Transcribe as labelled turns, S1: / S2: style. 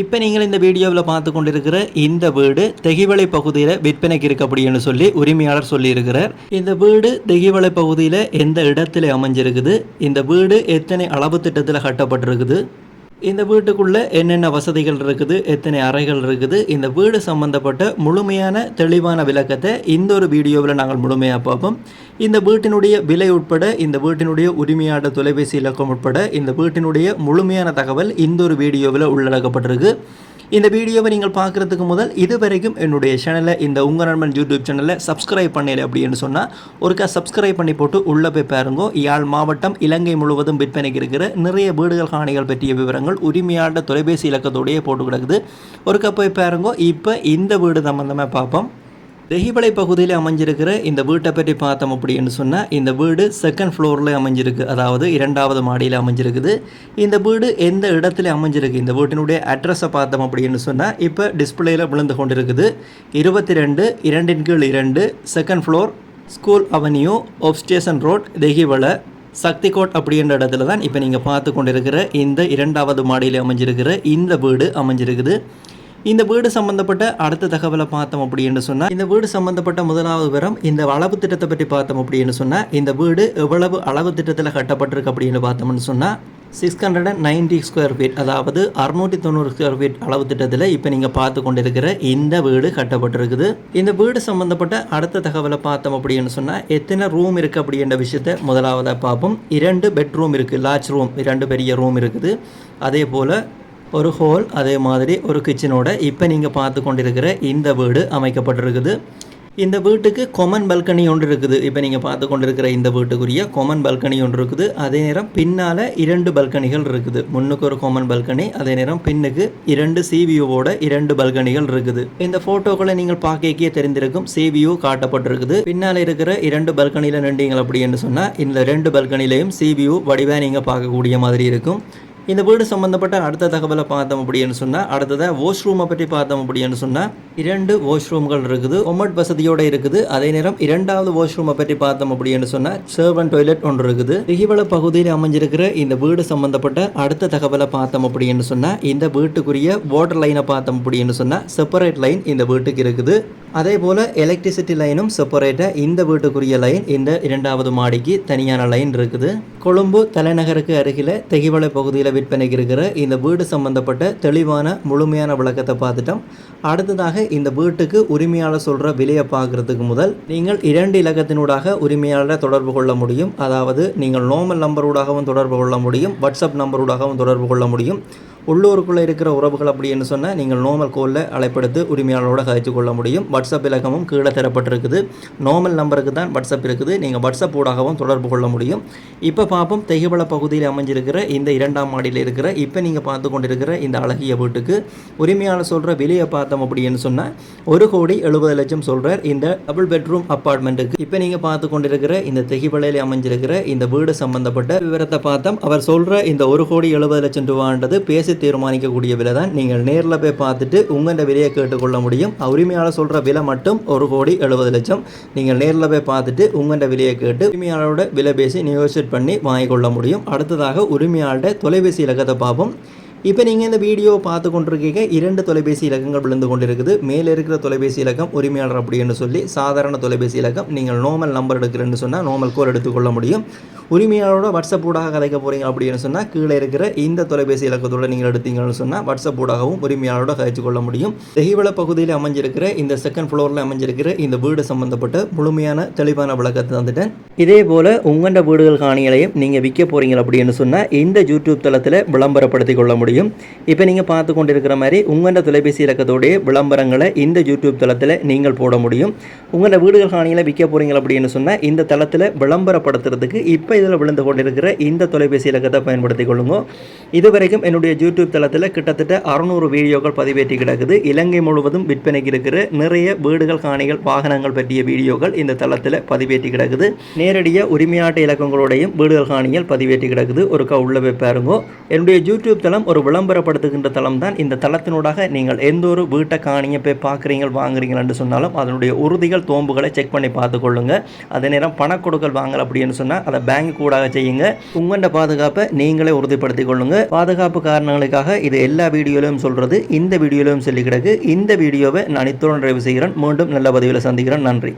S1: இப்போ நீங்கள் இந்த வீடியோவில் பார்த்து கொண்டிருக்கிற இந்த வீடு தெகிவளை பகுதியில் விற்பனைக்கு இருக்கப்படின்னு சொல்லி உரிமையாளர் சொல்லியிருக்கிறார். இந்த வீடு தெகிவளை பகுதியில் எந்த இடத்துல அமைஞ்சிருக்குது? இந்த வீடு எத்தனை அளவு திட்டத்தில் கட்டப்பட்டிருக்குது? இந்த வீட்டுக்குள்ளே என்னென்ன வசதிகள் இருக்குது எத்தனை அறைகள் இருக்குது இந்த வீடு சம்பந்தப்பட்ட முழுமையான தெளிவான விளக்கத்தை இந்த ஒரு வீடியோவில் நாங்கள் முழுமையாக பார்ப்போம். இந்த வீட்டினுடைய விலை உட்பட இந்த வீட்டினுடைய உரிமையாட தொலைபேசி இலக்கம் உட்பட இந்த வீட்டினுடைய முழுமையான தகவல் இந்த ஒரு வீடியோவில் உள்ளடக்கப்பட்டிருக்கு. இந்த வீடியோவை நீங்கள் பார்க்குறதுக்கு முதல் இது வரைக்கும் என்னுடைய சேனலை இந்த உங்கள் நண்பன் யூடியூப் சேனலை சப்ஸ்கிரைப் பண்ணல அப்படின்னு சொன்னால் ஒருக்கா சப்ஸ்கிரைப் பண்ணி போட்டு உள்ளே போய் பாருங்க. யாழ் மாவட்டம் இலங்கை முழுவதும் விற்பனைக்கு இருக்கிற நிறைய வீடுகள் காணிகள் பற்றிய விவரங்கள் உரிமையாட தொலைபேசி இலக்கத்தோடையே போட்டு கிடக்குது. ஒருக்கா போய் பாருங்க. இப்போ இந்த வீடு சம்மந்தமாக பார்ப்போம். தெஹிபளை பகுதியில் அமைஞ்சிருக்கிற இந்த வீட்டை பற்றி பார்த்தோம் அப்படின்னு சொன்னால் இந்த வீடு செகண்ட் ஃப்ளோரில் அமைஞ்சிருக்கு. அதாவது இரண்டாவது மாடியில் அமைஞ்சிருக்குது. இந்த வீடு எந்த இடத்துல அமைஞ்சிருக்கு? இந்த வீட்டினுடைய அட்ரஸை பார்த்தோம் அப்படின்னு சொன்னால் இப்போ டிஸ்பிளேயில் விழுந்து கொண்டிருக்குது. இருபத்தி ரெண்டு இரண்டின் கீழ் இரண்டு second floor school avenue of station road Sakthi சக்திகோட் அப்படின்ற இடத்துல தான் இப்போ நீங்கள் பார்த்து கொண்டிருக்கிற இந்த இரண்டாவது மாடியில் அமைஞ்சிருக்கிற இந்த வீடு அமைஞ்சிருக்குது. இந்த வீடு சம்மந்தப்பட்ட அடுத்த தகவலை பார்த்தோம் அப்படின்னு சொன்னால் இந்த வீடு சம்மந்தப்பட்ட முதலாவது விவரம் இந்த அளவு திட்டத்தை பற்றி பார்த்தோம் அப்படின்னு சொன்னால் இந்த வீடு எவ்வளவு அளவு திட்டத்தில் கட்டப்பட்டிருக்கு அப்படின்னு பார்த்தோம்னு சொன்னால் six hundred and ninety square feet அதாவது அறுநூற்றி தொண்ணூறு ஸ்கொயர் ஃபீட் அளவு திட்டத்தில் இப்போ நீங்கள் பார்த்து கொண்டிருக்கிற இந்த வீடு கட்டப்பட்டிருக்குது. இந்த வீடு சம்மந்தப்பட்ட அடுத்த தகவலை பார்த்தோம் அப்படின்னு சொன்னால் எத்தனை ரூம் இருக்குது அப்படின்ற விஷயத்தை முதலாவதாக பார்ப்போம். இரண்டு பெட்ரூம் இருக்குது லார்ஜ் ரூம் இரண்டு பெரிய ரூம் இருக்குது. அதே போல் ஒரு ஹோல் அதே மாதிரி ஒரு கிச்சனோட இப்போ நீங்கள் பார்த்து கொண்டிருக்கிற இந்த வீடு அமைக்கப்பட்டிருக்குது. இந்த வீட்டுக்கு கொமன் பல்கனி ஒன்று இருக்குது. இப்போ நீங்கள் பார்த்து கொண்டிருக்கிற இந்த வீட்டுக்குரிய கொமன் பல்கனி ஒன்று இருக்குது. அதே நேரம் பின்னால் இரண்டு பல்கனிகள் இருக்குது. முன்னுக்கு ஒரு கொமன் பல்கனி அதே நேரம் பின்னுக்கு இரண்டு சிவியூவோட இரண்டு பல்கனிகள் இருக்குது. இந்த ஃபோட்டோக்களை நீங்கள் பார்க்கக்கே தெரிந்திருக்கும். சிவியூ காட்டப்பட்டிருக்குது. பின்னால் இருக்கிற இரண்டு பல்கனியில் நின்றீங்க அப்படின்னு சொன்னால் இந்த ரெண்டு பல்கனிலையும் சிவியூ வடிவாக நீங்கள் பார்க்கக்கூடிய மாதிரி இருக்கும். இந்த வீடு சம்மந்தப்பட்ட அடுத்த தகவலை பார்த்தோம் அப்படின்னு சொன்னால் அடுத்ததாக வாஷ்ரூமை பற்றி பார்த்தோம் அப்படின்னு சொன்னால் இரண்டு வாஷ்ரூம்கள் இருக்குது ஒமட் வசதியோடு இருக்குது. அதே நேரம் இரண்டாவது வாஷ்ரூமை பற்றி பார்த்தோம் அப்படின்னு சொன்னால் சர்வன் டாய்லெட் ஒன்று இருக்குது. திகிவள பகுதியில் அமைஞ்சிருக்கிற இந்த வீடு சம்மந்தப்பட்ட அடுத்த தகவலை பார்த்தோம் அப்படின்னு சொன்னால் இந்த வீட்டுக்குரிய வாட்டர் லைனை பார்த்தோம் அப்படின்னு சொன்னால் செப்பரேட் லைன் இந்த வீட்டுக்கு இருக்குது. அதே போல் எலக்ட்ரிசிட்டி லைனும் செப்பரேட்டாக இந்த வீட்டுக்குரிய லைன் இந்த இரண்டாவது மாடிக்கு தனியான லைன் இருக்குது. கொழும்பு தலைநகருக்கு அருகில் தெகிவளை பகுதியில் விற்பனைக்கு இருக்கிற இந்த வீடு சம்பந்தப்பட்ட தெளிவான முழுமையான விளக்கத்தை பார்த்துட்டோம். அடுத்ததாக இந்த வீட்டுக்கு உரிமையாளர் சொல்கிற விலையை பார்க்குறதுக்கு முதல் நீங்கள் இரண்டு இலக்கத்தினூடாக உரிமையாளரை தொடர்பு கொள்ள முடியும். அதாவது நீங்கள் நோமல் நம்பரூடாகவும் தொடர்பு கொள்ள முடியும் வாட்ஸ்அப் நம்பரூடாகவும் தொடர்பு கொள்ள முடியும். உள்ளூருக்குள்ளே இருக்கிற உறவுகள் அப்படின்னு சொன்னால் நீங்கள் நோமல் கோலில் அழைப்படுத்து உரிமையாளரோட கழித்து கொள்ள முடியும். வாட்ஸ்அப் இலக்கமும் கீழே தரப்பட்டிருக்குது. நோமல் நம்பருக்கு தான் வாட்ஸ்அப் இருக்குது. நீங்கள் வாட்ஸ்அப் ஊடாகவும் தொடர்பு கொள்ள முடியும். இப்போ பார்ப்போம் தெய்யபல பகுதியில் அமைஞ்சிருக்கிற இந்த இரண்டாம் மாடியில் இருக்கிற இப்போ நீங்கள் பார்த்து கொண்டிருக்கிற இந்த அழகிய வீட்டுக்கு உரிமையாளர் சொல்கிற விலையை பார்த்தோம் அப்படின்னு சொன்னால் ஒரு கோடி எழுபது லட்சம் சொல்கிறார் இந்த டபுள் பெட்ரூம் அப்பார்ட்மெண்ட்டுக்கு இப்போ நீங்கள் பார்த்து கொண்டிருக்கிற இந்த தெகிவலையில் அமைஞ்சிருக்கிற இந்த வீடு சம்பந்தப்பட்ட விவரத்தை பார்த்தோம். அவர் சொல்கிற இந்த ஒரு கோடி எழுபது லட்சம் ரூபான்றது பேசி தீர்மானிக்கக்கூடிய விலை தான் நீங்கள் நேரில் போய் பார்த்துட்டு உங்களோட விலையை கேட்டுக்கொள்ள முடியும். உரிமையாளர் சொல்கிற விலை மட்டும் ஒரு கோடி எழுபது லட்சம். நீங்கள் நேரில் போய் பார்த்துட்டு உங்களோட விலையை கேட்டு உரிமையாளரோட விலை பேசி நியோசிட் பண்ணி வாங்கிக்கொள்ள முடியும். அடுத்ததாக உரிமையாளர்கிட்ட தொலைபேசி இலக்கத்தை பார்ப்போம். இப்போ நீங்கள் இந்த வீடியோவை பார்த்து கொண்டிருக்கீங்க. இரண்டு தொலைபேசி இலக்கங்கள் விழுந்து கொண்டிருக்குது. மேலே இருக்கிற தொலைபேசி இலக்கம் உரிமையாளர் அப்படின்னு சொல்லி சாதாரண தொலைபேசி இலக்கம். நீங்கள் நார்மல் நம்பர் எடுக்கிறேன்னு சொன்னால் நார்மல் கோல் எடுத்துக்கொள்ள முடியும். உரிமையாளரோட வாட்ஸ்அப் ஊடாக கதைக்க போகிறீங்க அப்படின்னு சொன்னால் கீழே இருக்கிற இந்த தொலைபேசி இலக்கத்தோட நீங்கள் எடுத்தீங்கன்னு சொன்னால் வாட்ஸ்அப் ஊடாகவும் உரிமையாளரோட கதைச்சு கொள்ள முடியும். தெஹிவள பகுதியில் அமைஞ்சிருக்கிற இந்த செகண்ட் ஃப்ளோரில் அமைஞ்சிருக்கிற இந்த வீடு சம்பந்தப்பட்ட முழுமையான தெளிவான விளக்கத்தை தந்துட்டேன். இதே போல் உங்களோட வீடுகள் காணிகளையும் நீங்கள் விற்க போகிறீங்க அப்படின்னு சொன்னால் இந்த யூடியூப் தளத்தில் விளம்பரப்படுத்திக் கொள்ள முடியும். இப்போ நீங்கள் பார்த்து கொண்டிருக்கிற மாதிரி உங்களோட தொலைபேசி இலக்கத்தோடைய விளம்பரங்களை இந்த யூடியூப் தளத்தில் நீங்கள் போட முடியும். உங்களோட வீடுகள் காணிகளை விற்க போகிறீங்க அப்படின்னு சொன்னால் இந்த தளத்தில் விளம்பரப்படுத்துறதுக்கு இப்போ இதில் விழுந்து கொண்டிருக்கிற இந்த தொலைபேசி இலக்கத்தை பயன்படுத்தி கொள்ளுங்க. இதுவரைக்கும் என்னுடைய யூடியூப் தளத்தில் கிட்டத்தட்ட அறுநூறு வீடியோக்கள் பதிவேற்றி கிடக்குது. இலங்கை முழுவதும் விற்பனைக்கு இருக்கிற நிறைய வீடுகள் காணிகள் வாகனங்கள் பற்றிய வீடியோக்கள் இந்த தளத்தில் பதிவேற்றி கிடக்குது. நேரடியாக உரிமையாட்ட இலக்கங்களோடையும் வீடுகள் காணிகள் பதிவேற்றி கிடக்குது. ஒரு உள்ள போய் பாருங்க. என்னுடைய யூடியூப் தளம் ஒரு விளம்பரப்படுத்துகின்ற தளம் தான் இந்த தளத்தினூடாக நீங்கள் எந்த ஒரு வீட்டை காணியை போய் பார்க்குறீங்க வாங்குறீங்கன்னு சொன்னாலும் அதனுடைய உறுதிகள் தோம்புகளை செக் பண்ணி பார்த்துக்கொள்ளுங்க. அதே நேரம் பண கொடுக்கல் அப்படின்னு சொன்னால் அதை பேங்க் கூடாக செய்யுங்க. உங்களோட பாதுகாப்பை நீங்களே உறுதிப்படுத்திக் கொள்ளுங்க பாதுகாப்பு காரணங்களுக்காக இது எல்லா வீடியோலையும் சொல்கிறது இந்த வீடியோலையும் சொல்லி கிடக்கு இந்த வீடியோவை நான் இத்துடன் நிறைவு செய்கிறேன். மீண்டும் நல்ல பதிவில் சந்திக்கிறேன். நன்றி.